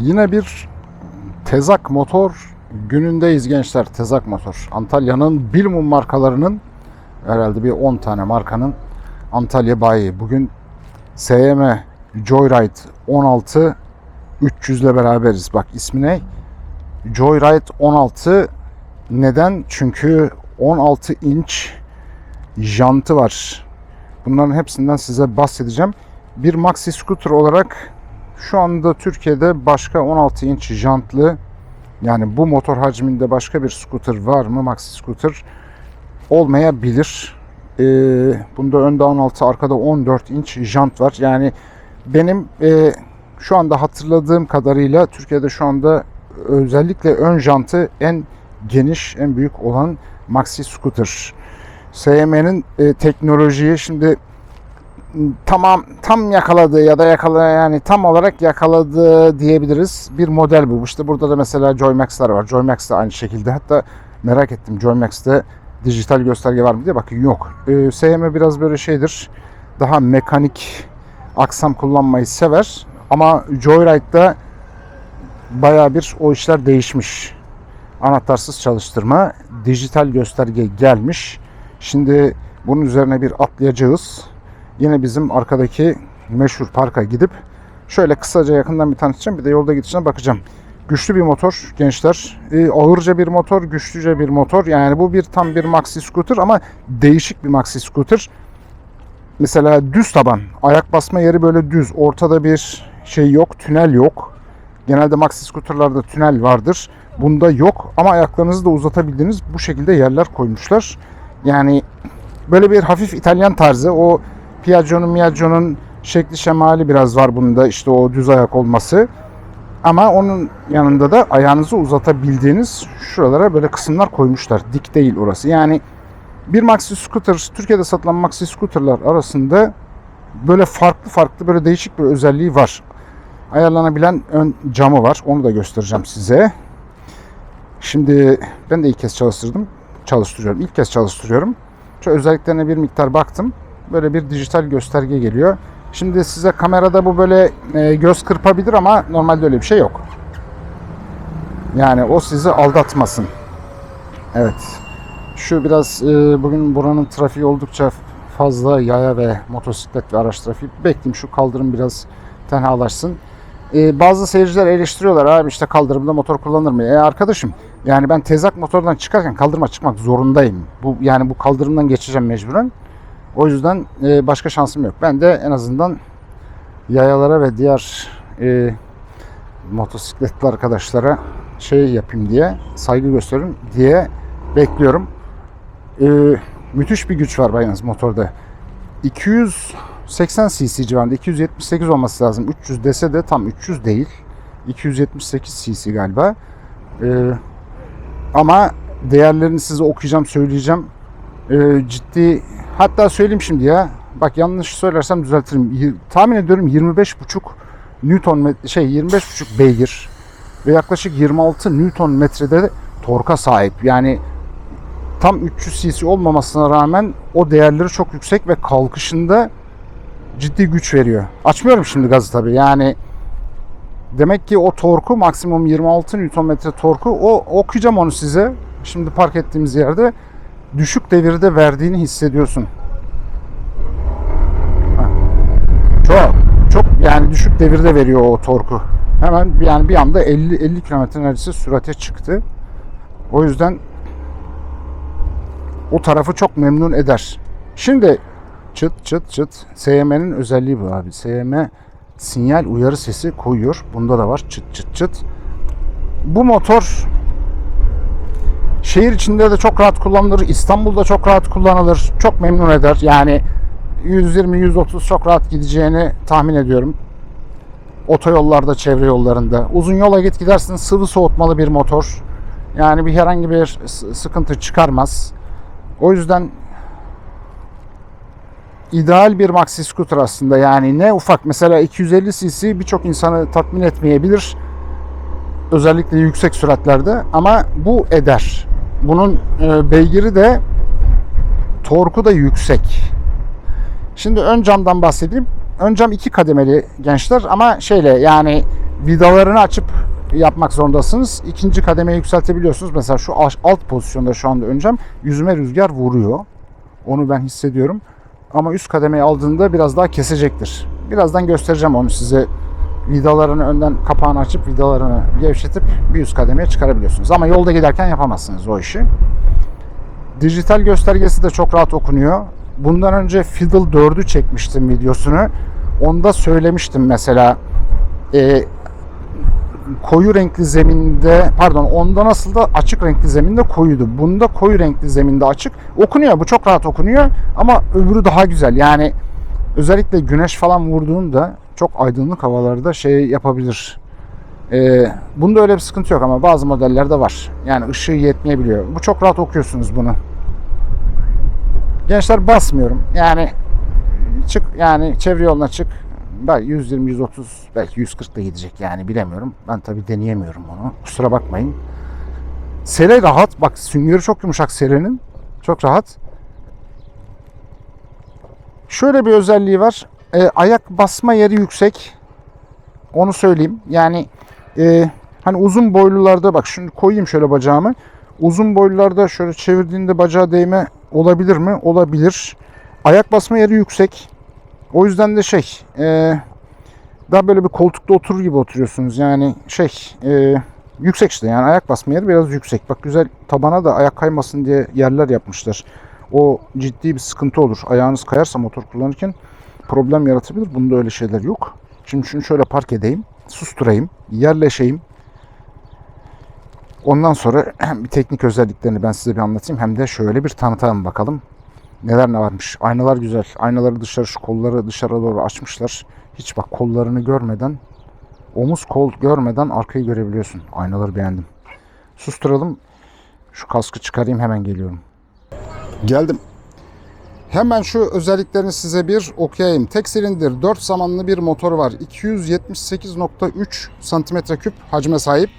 Yine bir tezak motor günündeyiz gençler. Tezak motor. Antalya'nın Bilmum markalarının herhalde bir 10 tane markanın Antalya bayi. Bugün SYM Joyride 16 300 ile beraberiz. Bak ismi ne? Joyride 16 neden? Çünkü 16 inç jantı var. Bunların hepsinden size bahsedeceğim. Bir maxi scooter olarak şu anda Türkiye'de başka 16 inç jantlı yani bu motor hacminde başka bir scooter var mı maxi scooter olmayabilir. Ee, bunda önde 16 arkada 14 inç jant var. Yani benim e, şu anda hatırladığım kadarıyla Türkiye'de şu anda özellikle ön jantı en geniş, en büyük olan maxi scooter. SYM'nin e, teknolojiyi şimdi tamam tam yakaladı ya da yakala yani tam olarak yakaladı diyebiliriz. Bir model bu. İşte burada da mesela Joymax'lar var. Joymax de aynı şekilde. Hatta merak ettim Joymax'te dijital gösterge var mı diye bakın yok. Ee, SYM biraz böyle şeydir. Daha mekanik aksam kullanmayı sever. Ama Joyride'da baya bir o işler değişmiş. Anahtarsız çalıştırma, dijital gösterge gelmiş. Şimdi bunun üzerine bir atlayacağız. Yine bizim arkadaki meşhur parka gidip şöyle kısaca yakından bir tanıtacağım. Bir de yolda gidişine bakacağım. Güçlü bir motor gençler. Ee, ağırca bir motor, güçlüce bir motor. Yani bu bir tam bir maxi scooter ama değişik bir maxi scooter. Mesela düz taban. Ayak basma yeri böyle düz. Ortada bir şey yok, tünel yok. Genelde maxi scooterlarda tünel vardır. Bunda yok ama ayaklarınızı da uzatabildiğiniz bu şekilde yerler koymuşlar. Yani böyle bir hafif İtalyan tarzı. O Piaggio'nun Miaggio'nun şekli şemali biraz var bunda işte o düz ayak olması. Ama onun yanında da ayağınızı uzatabildiğiniz şuralara böyle kısımlar koymuşlar. Dik değil orası. Yani bir maxi scooter, Türkiye'de satılan maxi scooterlar arasında böyle farklı farklı böyle değişik bir özelliği var. Ayarlanabilen ön camı var. Onu da göstereceğim size. Şimdi ben de ilk kez çalıştırdım. Çalıştırıyorum. İlk kez çalıştırıyorum. Şu özelliklerine bir miktar baktım. Böyle bir dijital gösterge geliyor. Şimdi size kamerada bu böyle e, göz kırpabilir ama normalde öyle bir şey yok. Yani o sizi aldatmasın. Evet. Şu biraz e, bugün buranın trafiği oldukça fazla yaya ve motosiklet ve araç trafiği. Bekleyeyim şu kaldırım biraz tenhalaşsın. E, bazı seyirciler eleştiriyorlar abi işte kaldırımda motor kullanır mı? E arkadaşım yani ben tezak motordan çıkarken kaldırıma çıkmak zorundayım. Bu yani bu kaldırımdan geçeceğim mecburen. O yüzden e, başka şansım yok. Ben de en azından yayalara ve diğer e, motosikletli arkadaşlara şey yapayım diye saygı gösteririm diye bekliyorum. E, müthiş bir güç var yalnız motorda. 280 cc civarında 278 olması lazım. 300 dese de tam 300 değil. 278 cc galiba. E, ama değerlerini size okuyacağım, söyleyeceğim. E, ciddi hatta söyleyeyim şimdi ya. Bak yanlış söylersem düzeltirim. Tahmin ediyorum 25,5 Newton şey 25,5 beygir ve yaklaşık 26 Newton metrede torka sahip. Yani tam 300 cc olmamasına rağmen o değerleri çok yüksek ve kalkışında ciddi güç veriyor. Açmıyorum şimdi gazı tabii. Yani demek ki o torku maksimum 26 Nm torku o okuyacağım onu size. Şimdi park ettiğimiz yerde düşük devirde verdiğini hissediyorsun. Çok çok yani düşük devirde veriyor o torku. Hemen yani bir anda 50 50 km neredeyse sürate çıktı. O yüzden o tarafı çok memnun eder. Şimdi çıt çıt çıt SYM'nin özelliği bu abi. SYM sinyal uyarı sesi koyuyor. Bunda da var çıt çıt çıt. Bu motor şehir içinde de çok rahat kullanılır. İstanbul'da çok rahat kullanılır. Çok memnun eder. Yani 120-130 çok rahat gideceğini tahmin ediyorum. Otoyollarda, çevre yollarında. Uzun yola git gidersin sıvı soğutmalı bir motor. Yani bir herhangi bir sıkıntı çıkarmaz. O yüzden ideal bir maxi scooter aslında. Yani ne ufak mesela 250 cc birçok insanı tatmin etmeyebilir. Özellikle yüksek süratlerde ama bu eder. Bunun e, beygiri de torku da yüksek. Şimdi ön camdan bahsedeyim. Ön cam iki kademeli gençler ama şeyle yani vidalarını açıp yapmak zorundasınız. İkinci kademeyi yükseltebiliyorsunuz. Mesela şu alt pozisyonda şu anda öncem yüzüme rüzgar vuruyor. Onu ben hissediyorum. Ama üst kademeyi aldığında biraz daha kesecektir. Birazdan göstereceğim onu size. Vidalarını önden kapağını açıp vidalarını gevşetip bir üst kademeye çıkarabiliyorsunuz. Ama yolda giderken yapamazsınız o işi. Dijital göstergesi de çok rahat okunuyor. Bundan önce Fiddle 4'ü çekmiştim videosunu. Onda söylemiştim mesela e, koyu renkli zeminde pardon onda nasıl da açık renkli zeminde koyuydu. Bunda koyu renkli zeminde açık. Okunuyor bu çok rahat okunuyor ama öbürü daha güzel. Yani özellikle güneş falan vurduğunda çok aydınlık havalarda şey yapabilir. Ee, bunda öyle bir sıkıntı yok ama bazı modellerde var. Yani ışığı yetmeyebiliyor. Bu çok rahat okuyorsunuz bunu. Gençler basmıyorum. Yani çık yani çevre yoluna çık. Belki 120 130 belki 140 da gidecek yani bilemiyorum. Ben tabii deneyemiyorum onu. Kusura bakmayın. Sele rahat. Bak süngeri çok yumuşak selenin. Çok rahat. Şöyle bir özelliği var. E, ayak basma yeri yüksek. Onu söyleyeyim. Yani e, hani uzun boylularda bak şimdi koyayım şöyle bacağımı. Uzun boylularda şöyle çevirdiğinde bacağa değme olabilir mi? Olabilir. Ayak basma yeri yüksek. O yüzden de şey e, daha böyle bir koltukta oturur gibi oturuyorsunuz. Yani şey e, yüksek işte yani ayak basma yeri biraz yüksek. Bak güzel tabana da ayak kaymasın diye yerler yapmışlar. O ciddi bir sıkıntı olur. Ayağınız kayarsa motor kullanırken problem yaratabilir. Bunda öyle şeyler yok. Şimdi şunu şöyle park edeyim. Susturayım. Yerleşeyim. Ondan sonra hem bir teknik özelliklerini ben size bir anlatayım hem de şöyle bir tanıtalım bakalım. Neler ne varmış. Aynalar güzel. Aynaları dışarı şu kolları dışarı doğru açmışlar. Hiç bak kollarını görmeden omuz kol görmeden arkayı görebiliyorsun. Aynaları beğendim. Susturalım. Şu kaskı çıkarayım hemen geliyorum. Geldim. Hemen şu özelliklerini size bir okuyayım. Tek silindir 4 zamanlı bir motor var. 278.3 santimetre küp hacme sahip.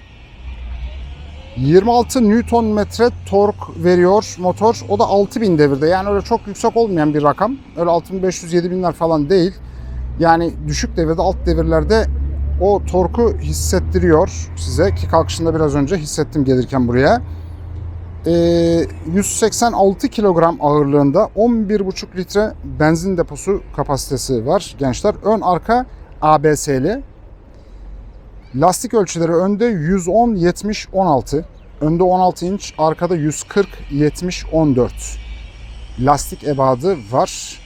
26 Newton metre tork veriyor motor. O da 6000 devirde. Yani öyle çok yüksek olmayan bir rakam. Öyle 6500-7000'ler falan değil. Yani düşük devirde, alt devirlerde o torku hissettiriyor size. Ki kalkışında biraz önce hissettim gelirken buraya. Ee, 186 kilogram ağırlığında 11,5 litre benzin deposu kapasitesi var gençler. Ön arka ABS'li. Lastik ölçüleri önde 110 70 16. Önde 16 inç, arkada 140 70 14. Lastik ebadı var.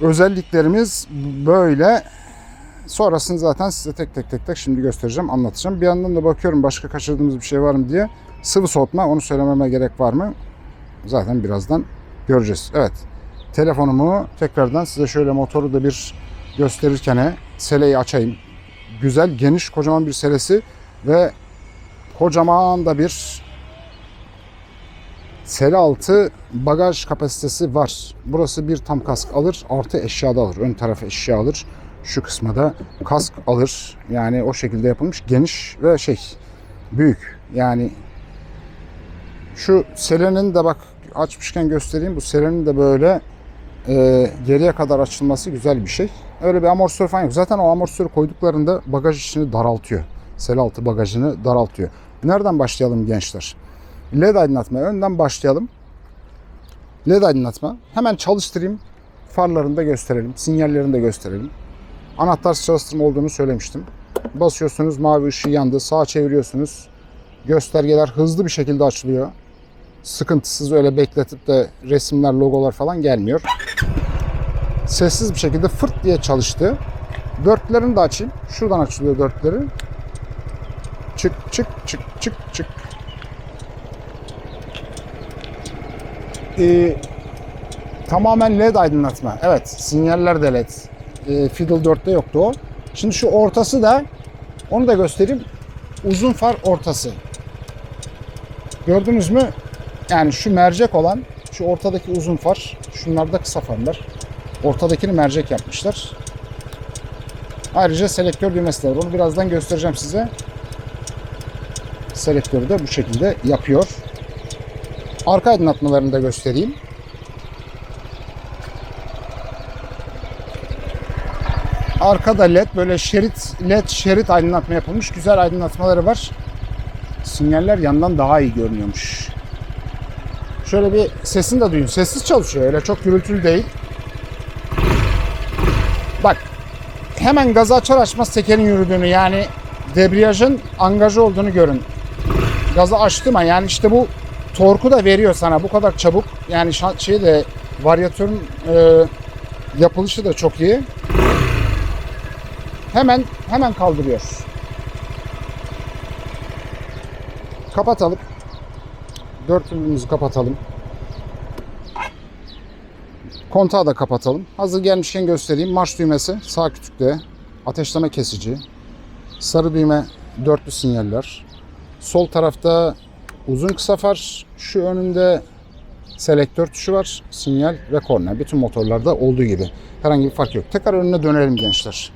Özelliklerimiz böyle. Sonrasını zaten size tek tek tek tek şimdi göstereceğim, anlatacağım. Bir yandan da bakıyorum başka kaçırdığımız bir şey var mı diye. Sıvı soğutma, onu söylememe gerek var mı? Zaten birazdan göreceğiz. Evet. Telefonumu tekrardan size şöyle motoru da bir gösterirken seleyi açayım güzel, geniş, kocaman bir selesi ve kocaman da bir sele altı bagaj kapasitesi var. Burası bir tam kask alır, artı eşya da alır. Ön tarafı eşya alır. Şu kısma da kask alır. Yani o şekilde yapılmış. Geniş ve şey büyük. Yani şu selenin de bak açmışken göstereyim. Bu selenin de böyle e, geriye kadar açılması güzel bir şey. Öyle bir amortisör falan yok. Zaten o amortisörü koyduklarında bagaj içini daraltıyor. Sel altı bagajını daraltıyor. Nereden başlayalım gençler? LED aydınlatma. Önden başlayalım. LED aydınlatma. Hemen çalıştırayım. Farlarını da gösterelim. Sinyallerini de gösterelim. Anahtarsız çalıştırma olduğunu söylemiştim. Basıyorsunuz mavi ışığı yandı. Sağa çeviriyorsunuz. Göstergeler hızlı bir şekilde açılıyor. Sıkıntısız öyle bekletip de resimler, logolar falan gelmiyor sessiz bir şekilde fırt diye çalıştı. Dörtlerini de açayım. Şuradan açılıyor dörtleri. Çık çık çık çık çık. Ee, tamamen LED aydınlatma. Evet sinyaller de LED. Ee, Fiddle 4'te yoktu o. Şimdi şu ortası da onu da göstereyim. Uzun far ortası. Gördünüz mü? Yani şu mercek olan şu ortadaki uzun far. Şunlar da kısa farlar. Ortadakini mercek yapmışlar. Ayrıca selektör düğmesi de var. Onu birazdan göstereceğim size. Selektörü de bu şekilde yapıyor. Arka aydınlatmalarını da göstereyim. Arkada led böyle şerit led şerit aydınlatma yapılmış. Güzel aydınlatmaları var. Sinyaller yandan daha iyi görünüyormuş. Şöyle bir sesini de duyun. Sessiz çalışıyor. Öyle çok gürültülü değil. Bak hemen gazı açar açmaz tekerin yürüdüğünü yani debriyajın angajı olduğunu görün. Gazı açtım ha yani işte bu torku da veriyor sana bu kadar çabuk. Yani şey de varyatörün e, yapılışı da çok iyi. Hemen hemen kaldırıyor. Kapatalım. Dört ürünümüzü kapatalım. Kontağı da kapatalım. Hazır gelmişken göstereyim. Marş düğmesi sağ kütükte. Ateşleme kesici. Sarı düğme dörtlü sinyaller. Sol tarafta uzun kısa far. Şu önünde selektör tuşu var. Sinyal ve korna. Bütün motorlarda olduğu gibi. Herhangi bir fark yok. Tekrar önüne dönelim gençler.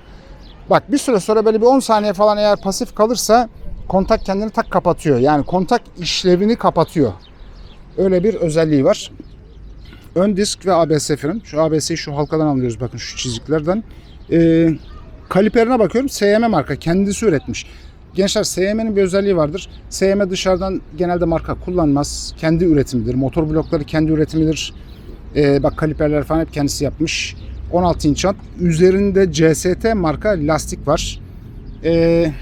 Bak bir süre sonra böyle bir 10 saniye falan eğer pasif kalırsa kontak kendini tak kapatıyor. Yani kontak işlevini kapatıyor. Öyle bir özelliği var. Ön disk ve ABS fren. Şu ABS'yi şu halkadan alıyoruz bakın şu çiziklerden. Ee, kaliperine bakıyorum. SYM marka kendisi üretmiş. Gençler SYM'nin bir özelliği vardır. SYM dışarıdan genelde marka kullanmaz. Kendi üretimidir. Motor blokları kendi üretimidir. Ee, bak kaliperler falan hep kendisi yapmış. 16 inç jant. Üzerinde CST marka lastik var. Ee,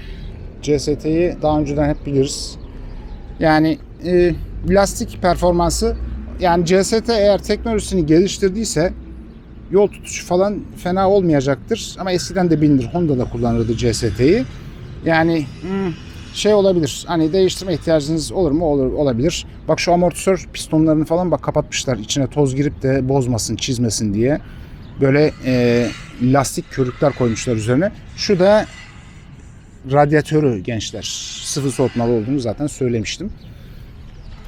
CST'yi daha önceden hep biliriz. Yani e, lastik performansı yani CST eğer teknolojisini geliştirdiyse yol tutuşu falan fena olmayacaktır. Ama eskiden de bilinir. Honda da kullanırdı CST'yi. Yani hmm, şey olabilir. Hani değiştirme ihtiyacınız olur mu? Olur olabilir. Bak şu amortisör pistonlarını falan bak kapatmışlar. İçine toz girip de bozmasın, çizmesin diye. Böyle e, lastik körükler koymuşlar üzerine. Şu da radyatörü gençler. Sıvı soğutmalı olduğunu zaten söylemiştim.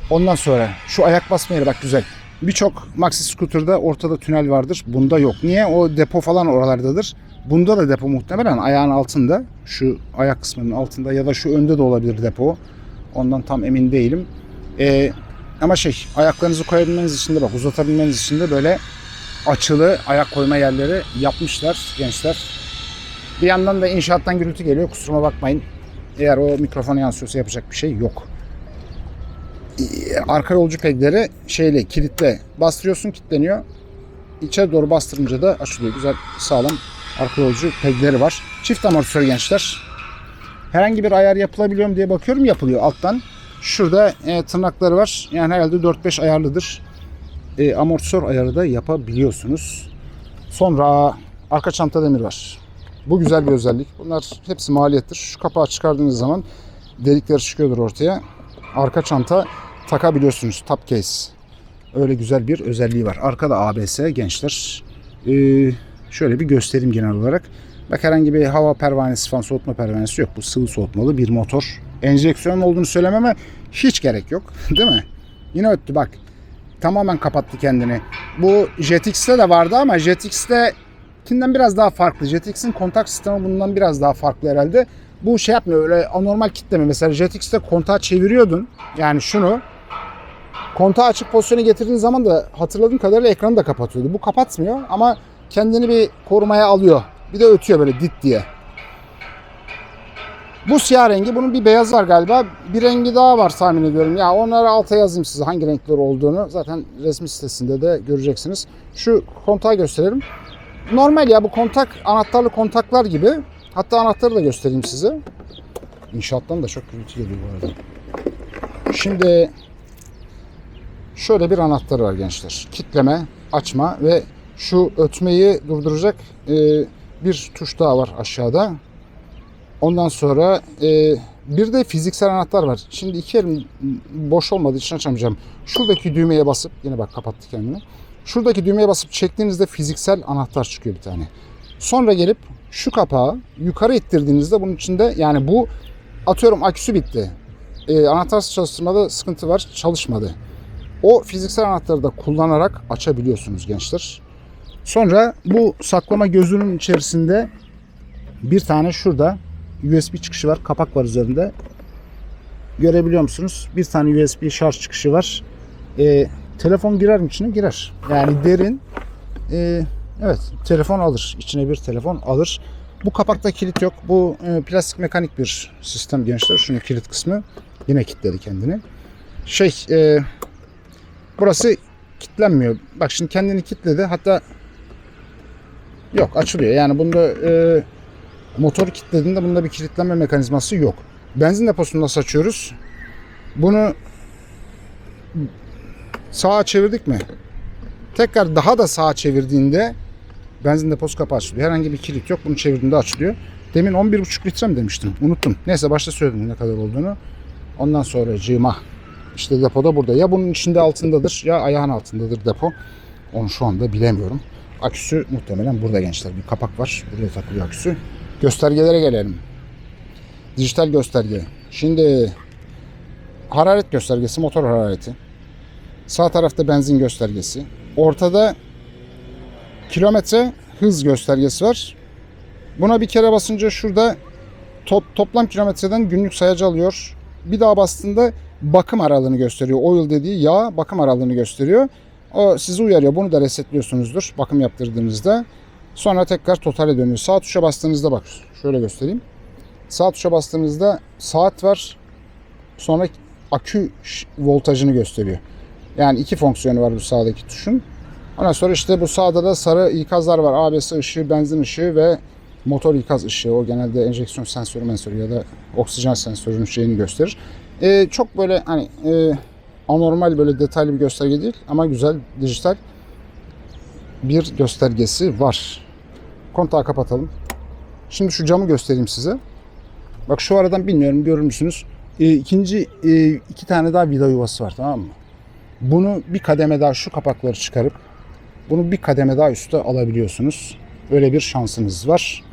Ondan sonra şu ayak basma yeri bak güzel. Birçok maxi scooter'da ortada tünel vardır. Bunda yok. Niye? O depo falan oralardadır. Bunda da depo muhtemelen ayağın altında. Şu ayak kısmının altında ya da şu önde de olabilir depo. Ondan tam emin değilim. Ee, ama şey ayaklarınızı koyabilmeniz için de bak uzatabilmeniz için de böyle açılı ayak koyma yerleri yapmışlar gençler. Bir yandan da inşaattan gürültü geliyor. Kusuruma bakmayın. Eğer o mikrofona yansıyorsa yapacak bir şey yok. Ee, Arka yolcu pegleri şeyle kilitle bastırıyorsun kilitleniyor. İçeri doğru bastırınca da açılıyor. Güzel sağlam arka yolcu pegleri var. Çift amortisör gençler. Herhangi bir ayar yapılabiliyor mu diye bakıyorum yapılıyor alttan. Şurada e, tırnakları var. Yani herhalde 4-5 ayarlıdır. E, amortisör ayarı da yapabiliyorsunuz. Sonra arka çanta demir var. Bu güzel bir özellik. Bunlar hepsi maliyettir. Şu kapağı çıkardığınız zaman delikler çıkıyordur ortaya. Arka çanta takabiliyorsunuz. Top case. Öyle güzel bir özelliği var. Arkada ABS gençler. Ee, şöyle bir göstereyim genel olarak. Bak herhangi bir hava pervanesi falan soğutma pervanesi yok. Bu sıvı soğutmalı bir motor. Enjeksiyon olduğunu söylememe hiç gerek yok. Değil mi? Yine öttü bak. Tamamen kapattı kendini. Bu JetX'te de vardı ama JetX'te kinden biraz daha farklı. JetX'in kontak sistemi bundan biraz daha farklı herhalde. Bu şey yapmıyor öyle anormal kitleme. Mesela JetX'te kontağı çeviriyordun. Yani şunu kontağı açık pozisyona getirdiğin zaman da hatırladığım kadarıyla ekranı da kapatıyordu. Bu kapatmıyor ama kendini bir korumaya alıyor. Bir de ötüyor böyle dit diye. Bu siyah rengi. Bunun bir beyaz var galiba. Bir rengi daha var tahmin ediyorum. Ya onları alta yazayım size hangi renkler olduğunu. Zaten resmi sitesinde de göreceksiniz. Şu kontağı gösterelim. Normal ya bu kontak anahtarlı kontaklar gibi. Hatta anahtarı da göstereyim size. İnşaattan da çok gürültü geliyor bu arada. Şimdi şöyle bir anahtarı var gençler. Kitleme, açma ve şu ötmeyi durduracak e, bir tuş daha var aşağıda. Ondan sonra e, bir de fiziksel anahtar var. Şimdi iki elim boş olmadığı için açamayacağım. Şuradaki düğmeye basıp yine bak kapattı kendini. Şuradaki düğmeye basıp çektiğinizde fiziksel anahtar çıkıyor bir tane. Sonra gelip şu kapağı yukarı ittirdiğinizde bunun içinde yani bu atıyorum aküsü bitti. E, anahtarsız çalıştırmada sıkıntı var çalışmadı. O fiziksel anahtarı da kullanarak açabiliyorsunuz gençler. Sonra bu saklama gözünün içerisinde bir tane şurada USB çıkışı var. Kapak var üzerinde. Görebiliyor musunuz? Bir tane USB şarj çıkışı var. E, telefon girer mi içine? Girer. Yani derin. E, evet telefon alır. İçine bir telefon alır. Bu kapakta kilit yok. Bu e, plastik mekanik bir sistem gençler. Şunun kilit kısmı yine kilitledi kendini. Şey e, burası kilitlenmiyor. Bak şimdi kendini kilitledi. Hatta yok açılıyor. Yani bunda e, motoru kilitlediğinde bunda bir kilitlenme mekanizması yok. Benzin deposunu nasıl açıyoruz? Bunu sağa çevirdik mi? Tekrar daha da sağa çevirdiğinde benzin deposu kapağı açılıyor. Herhangi bir kilit yok. Bunu çevirdiğinde açılıyor. Demin 11,5 litre mi demiştim? Unuttum. Neyse başta söyledim ne kadar olduğunu. Ondan sonra cığıma. İşte depoda burada. Ya bunun içinde altındadır ya ayağın altındadır depo. Onu şu anda bilemiyorum. Aküsü muhtemelen burada gençler. Bir kapak var. Buraya takılıyor aküsü. Göstergelere gelelim. Dijital gösterge. Şimdi hararet göstergesi, motor harareti. Sağ tarafta benzin göstergesi. Ortada kilometre hız göstergesi var. Buna bir kere basınca şurada to- toplam kilometreden günlük sayacı alıyor. Bir daha bastığında bakım aralığını gösteriyor. Oil dediği yağ bakım aralığını gösteriyor. O sizi uyarıyor. Bunu da resetliyorsunuzdur bakım yaptırdığınızda. Sonra tekrar totale dönüyor. Sağ tuşa bastığınızda bak şöyle göstereyim. Sağ tuşa bastığınızda saat var. Sonra akü voltajını gösteriyor. Yani iki fonksiyonu var bu sağdaki tuşun. Ondan sonra işte bu sağda da sarı ikazlar var. ABS ışığı, benzin ışığı ve motor ikaz ışığı. O genelde enjeksiyon sensörü mensörü ya da oksijen sensörünün şeyini gösterir. Ee, çok böyle hani e, anormal böyle detaylı bir gösterge değil ama güzel dijital bir göstergesi var. Kontağı kapatalım. Şimdi şu camı göstereyim size. Bak şu aradan bilmiyorum görür müsünüz? Ee, ikinci e, iki tane daha vida yuvası var tamam mı? Bunu bir kademe daha şu kapakları çıkarıp bunu bir kademe daha üste alabiliyorsunuz. Öyle bir şansınız var.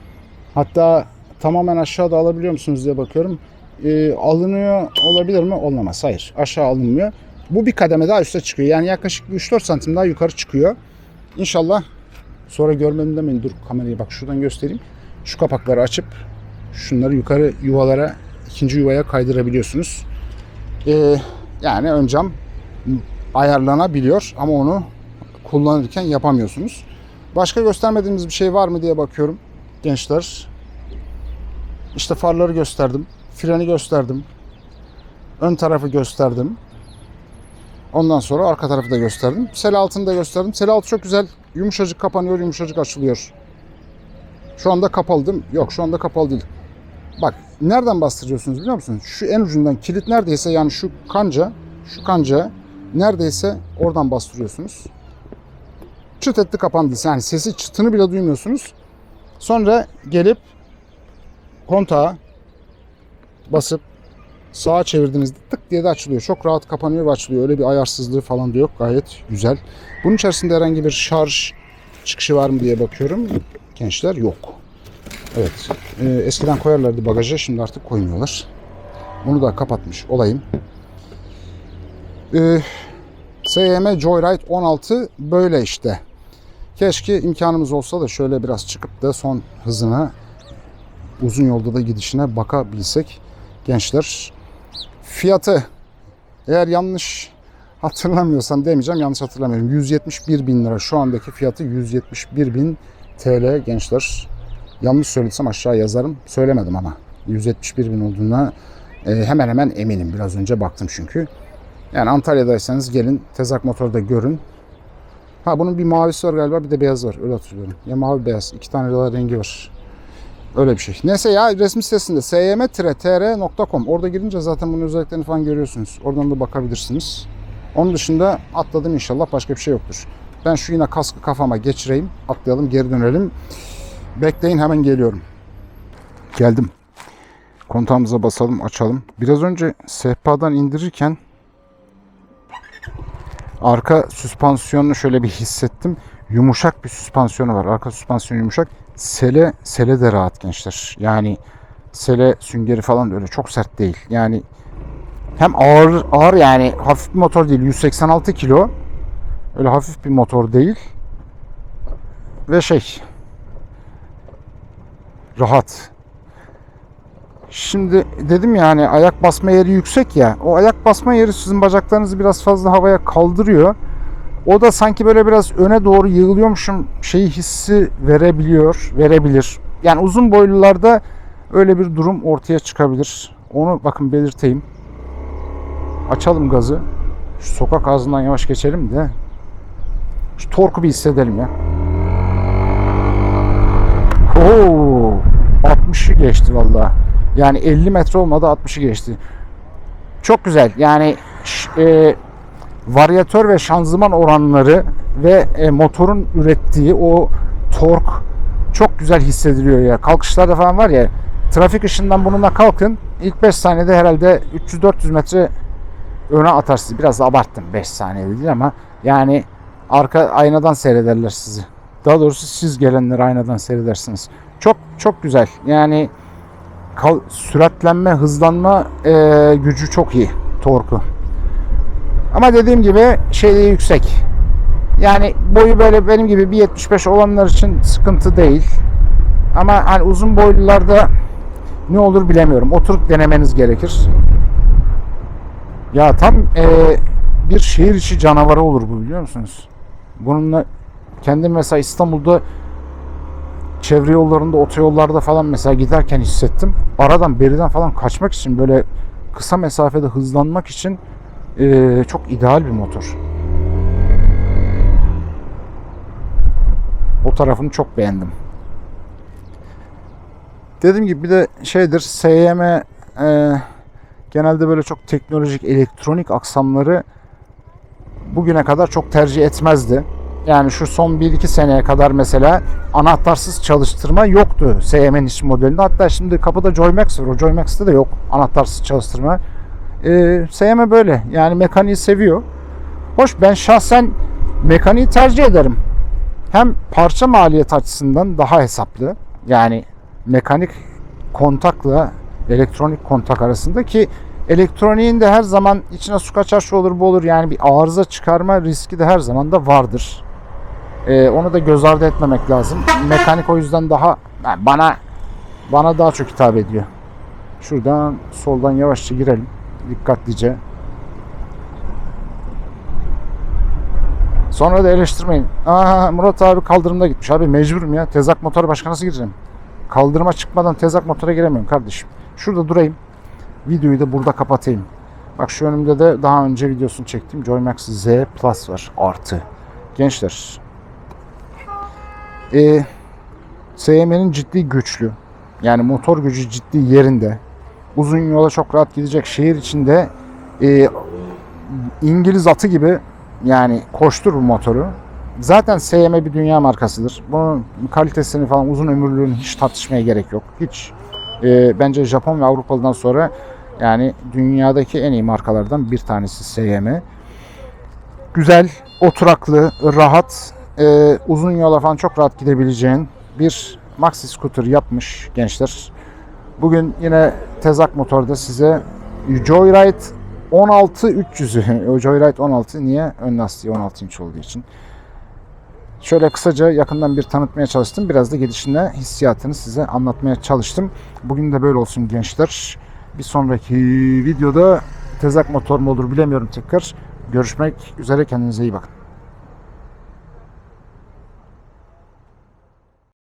Hatta tamamen aşağıda alabiliyor musunuz diye bakıyorum. Ee, alınıyor olabilir mi? Olmaz. Hayır. Aşağı alınmıyor. Bu bir kademe daha üste çıkıyor. Yani yaklaşık bir 3-4 santim daha yukarı çıkıyor. İnşallah sonra görmedim demeyin. Dur kamerayı bak şuradan göstereyim. Şu kapakları açıp şunları yukarı yuvalara ikinci yuvaya kaydırabiliyorsunuz. Ee, yani ön cam ayarlanabiliyor ama onu kullanırken yapamıyorsunuz. Başka göstermediğimiz bir şey var mı diye bakıyorum gençler. İşte farları gösterdim. Freni gösterdim. Ön tarafı gösterdim. Ondan sonra arka tarafı da gösterdim. Sel altını da gösterdim. Sel altı çok güzel. Yumuşacık kapanıyor, yumuşacık açılıyor. Şu anda kapalı değil mi? Yok şu anda kapalı değil. Bak nereden bastırıyorsunuz biliyor musunuz? Şu en ucundan kilit neredeyse yani şu kanca, şu kanca neredeyse oradan bastırıyorsunuz. Çıt etti kapandı. Yani sesi çıtını bile duymuyorsunuz. Sonra gelip kontağa basıp sağa çevirdiğinizde tık diye de açılıyor. Çok rahat kapanıyor ve açılıyor. Öyle bir ayarsızlığı falan da yok. Gayet güzel. Bunun içerisinde herhangi bir şarj çıkışı var mı diye bakıyorum. Gençler yok. Evet. Ee, eskiden koyarlardı bagaja. Şimdi artık koymuyorlar. Bunu da kapatmış olayım. Ee, SYM Joyride 16 böyle işte. Keşke imkanımız olsa da şöyle biraz çıkıp da son hızına uzun yolda da gidişine bakabilsek gençler. Fiyatı eğer yanlış hatırlamıyorsam demeyeceğim yanlış hatırlamıyorum. 171 bin lira şu andaki fiyatı 171 bin TL gençler. Yanlış söylediysem aşağı yazarım. Söylemedim ama. 171 bin olduğuna e, hemen hemen eminim. Biraz önce baktım çünkü. Yani Antalya'daysanız gelin Tezak Motor'da görün. Ha bunun bir mavisi var galiba bir de beyaz var. Öyle hatırlıyorum. Ya mavi beyaz. iki tane de rengi var. Öyle bir şey. Neyse ya resmi sitesinde sym-tr.com orada girince zaten bunun özelliklerini falan görüyorsunuz. Oradan da bakabilirsiniz. Onun dışında atladım inşallah başka bir şey yoktur. Ben şu yine kaskı kafama geçireyim. Atlayalım geri dönelim. Bekleyin hemen geliyorum. Geldim. Kontağımıza basalım açalım. Biraz önce sehpadan indirirken arka süspansiyonunu şöyle bir hissettim. Yumuşak bir süspansiyonu var. Arka süspansiyon yumuşak. Sele, sele de rahat gençler. Yani sele süngeri falan da öyle çok sert değil. Yani hem ağır ağır yani hafif bir motor değil. 186 kilo. Öyle hafif bir motor değil. Ve şey rahat. Şimdi dedim yani ayak basma yeri yüksek ya. O ayak basma yeri sizin bacaklarınızı biraz fazla havaya kaldırıyor. O da sanki böyle biraz öne doğru yığılıyormuşum şeyi hissi verebiliyor, verebilir. yani uzun boylularda öyle bir durum ortaya çıkabilir. Onu bakın belirteyim. Açalım gazı. Şu sokak ağzından yavaş geçelim de şu torku bir hissedelim ya. Oo, 60'ı geçti vallahi. Yani 50 metre olmadı 60'ı geçti. Çok güzel. Yani e, varyatör ve şanzıman oranları ve e, motorun ürettiği o tork çok güzel hissediliyor ya. Kalkışlarda falan var ya trafik ışığından bununla kalkın. İlk 5 saniyede herhalde 300-400 metre öne atarsınız. Biraz da abarttım 5 saniyede değil ama yani arka aynadan seyrederler sizi. Daha doğrusu siz gelenleri aynadan seyredersiniz. Çok çok güzel. Yani süratlenme, hızlanma e, gücü çok iyi torku. Ama dediğim gibi şeyi yüksek. Yani boyu böyle benim gibi 1.75 olanlar için sıkıntı değil. Ama hani uzun boylularda ne olur bilemiyorum. Oturup denemeniz gerekir. Ya tam e, bir şehir içi canavarı olur bu biliyor musunuz? Bununla kendim mesela İstanbul'da çevre yollarında, otoyollarda falan mesela giderken hissettim. Aradan, beriden falan kaçmak için böyle kısa mesafede hızlanmak için e, çok ideal bir motor. O tarafını çok beğendim. Dediğim gibi bir de şeydir SYM e, genelde böyle çok teknolojik elektronik aksamları bugüne kadar çok tercih etmezdi. Yani şu son 1-2 seneye kadar mesela anahtarsız çalıştırma yoktu SYM'nin iç modelinde. Hatta şimdi kapıda Joymax var. O Joymax'te de yok anahtarsız çalıştırma. Ee, SYM böyle. Yani mekaniği seviyor. Hoş ben şahsen mekaniği tercih ederim. Hem parça maliyet açısından daha hesaplı. Yani mekanik kontakla elektronik kontak arasında ki elektroniğin de her zaman içine su kaçar şu olur bu olur yani bir arıza çıkarma riski de her zaman da vardır. Ee, onu da göz ardı etmemek lazım. Mekanik o yüzden daha yani bana bana daha çok hitap ediyor. Şuradan soldan yavaşça girelim. Dikkatlice. Sonra da eleştirmeyin. Aa Murat abi kaldırımda gitmiş. Abi mecburum ya. Tezak motoru başka nasıl gireceğim? Kaldırıma çıkmadan tezak motora giremiyorum kardeşim. Şurada durayım. Videoyu da burada kapatayım. Bak şu önümde de daha önce videosunu çektiğim Joymax Z Plus var. Artı. Gençler. Ee, SYM'nin ciddi güçlü. Yani motor gücü ciddi yerinde. Uzun yola çok rahat gidecek şehir içinde e, İngiliz atı gibi yani koştur bu motoru. Zaten SYM bir dünya markasıdır. Bunun kalitesini falan uzun ömürlülüğünü hiç tartışmaya gerek yok. Hiç. Ee, bence Japon ve Avrupalı'dan sonra yani dünyadaki en iyi markalardan bir tanesi SYM. Güzel, oturaklı, rahat, e, uzun yola falan çok rahat gidebileceğin bir maxi scooter yapmış gençler. Bugün yine Tezak Motor'da size Joyride 16 300'ü. O Joyride 16 niye? Ön lastiği 16 inç olduğu için. Şöyle kısaca yakından bir tanıtmaya çalıştım. Biraz da gidişinde hissiyatını size anlatmaya çalıştım. Bugün de böyle olsun gençler. Bir sonraki videoda tezak motor mu olur bilemiyorum tekrar. Görüşmek üzere kendinize iyi bakın.